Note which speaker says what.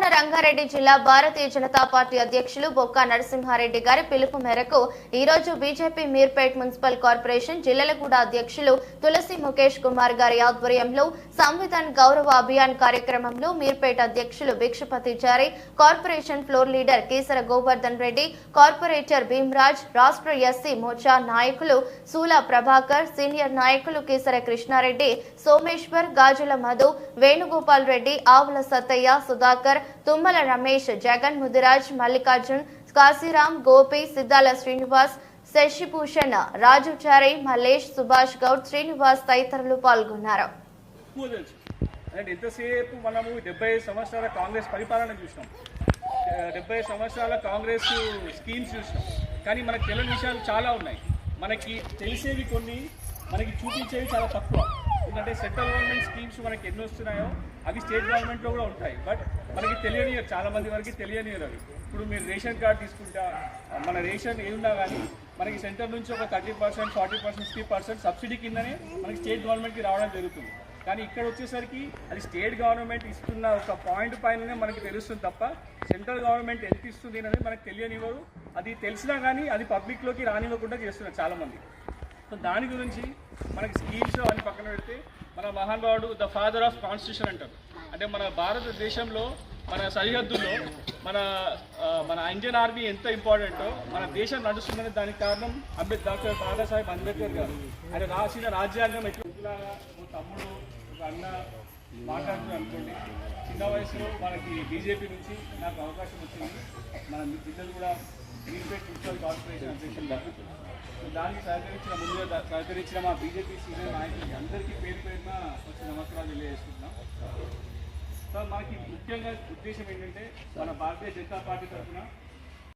Speaker 1: తెలంగాణ రంగారెడ్డి జిల్లా భారతీయ జనతా పార్టీ అధ్యక్షులు బొక్క నరసింహారెడ్డి గారి పిలుపు మేరకు ఈ రోజు BJP Meerpet municipal corporation Jillelaguda అధ్యక్షులు తులసి ముఖేష్ కుమార్ గారి ఆధ్వర్యంలో సంవిధాన్ గౌరవ అభియాన్ కార్యక్రమంలో మీర్పేట్ అధ్యక్షులు Bhikshapathi Chari corporation floor leader Kesara Govardhan Reddy corporator Bhimraj రాష్ట్ర ఎస్సీ మోర్చా నాయకులు సూల ప్రభాకర్ సీనియర్ నాయకులు కేసర కృష్ణారెడ్డి సోమేశ్వర్ గాజుల మధు వేణుగోపాల్ రెడ్డి ఆవుల సత్తయ్య సుధాకర్ తుమ్మల రమేష్ జగన్ ముదిరాజ్ మల్లికార్జున్ కాశీరామ్ గోపి సిద్దాల శ్రీనివాస్ శశిభూషణ్ రాజుచారి మల్లేష్ సుభాష్ గౌడ్ శ్రీనివాస్ తదితరులు పాల్గొన్నారు.
Speaker 2: అండ్ తెలుసు ఎంతసేపు మనము డెబ్బై సంవత్సరాల కాంగ్రెస్ పరిపాలన చూసినాం. డెబ్బై సంవత్సరాల కాంగ్రెస్ స్కీమ్స్ చూసినాం. కానీ మనకు తెలియని విషయాలు చాలా ఉన్నాయి. మనకి తెలిసేవి కొన్ని మనకి చూపించేవి చాలా తక్కువ. ఎందుకంటే సెంట్రల్ గవర్నమెంట్ స్కీమ్స్ మనకి ఎన్ని వస్తున్నాయో అవి స్టేట్ గవర్నమెంట్లో కూడా ఉంటాయి. బట్ మనకి తెలియనియరు చాలా మంది వరకు తెలియనియరు అవి. ఇప్పుడు మీరు రేషన్ కార్డు తీసుకుంటా మన రేషన్ ఏమున్నా కానీ మనకి సెంటర్ నుంచి ఒక thirty percent forty percent fifty percent subsidy కిందనే మనకి స్టేట్ గవర్నమెంట్కి రావడం జరుగుతుంది. కానీ ఇక్కడ వచ్చేసరికి అది స్టేట్ గవర్నమెంట్ ఇస్తున్న ఒక పాయింట్ పైననే మనకి తెలుస్తుంది తప్ప సెంట్రల్ గవర్నమెంట్ ఎంత ఇస్తుంది అనేది మనకు తెలియనివ్వరు అది తెలిసినా కానీ అది పబ్లిక్లోకి రానివ్వకుండా చేస్తున్నారు చాలామంది. సో దాని గురించి మనకి స్కీమ్స్ అని పక్కన పెడితే మన మహానుభావుడు ద ఫాదర్ ఆఫ్ కాన్స్టిట్యూషన్ అంటారు. అంటే మన భారతదేశంలో మన సరిహద్దుల్లో మన మన ఇండియన్ ఆర్మీ ఎంత ఇంపార్టెంటో మన దేశం నడుస్తుందనే దానికి కారణం అంబేద్ డాక్టర్ బాబాసాహెబ్ అంబేద్కర్ గారు. ఆయన రాసిన రాజ్యాంగం ఎట్లా ఒక తమ్ముడు ఒక అన్న మాట్లాడుతున్నారు అనుకోండి. చిన్న వయసులో మనకి బీజేపీ నుంచి నాకు అవకాశం వచ్చింది. మన పిల్లలు కూడా గ్రీన్పేట్ మున్సిపల్ కార్పొరేషన్ అధ్యక్షులుగా దానికి సహకరించిన ముందుగా సహకరించిన మా బీజేపీ సీనియర్ నాయకులకి అందరికీ పేరు పేరున వచ్చి నమస్కారాలు తెలియజేస్తున్నాం సార్ మనకి ముఖ్యంగా ఉద్దేశం ఏంటంటే మన భారతీయ జనతా పార్టీ తరఫున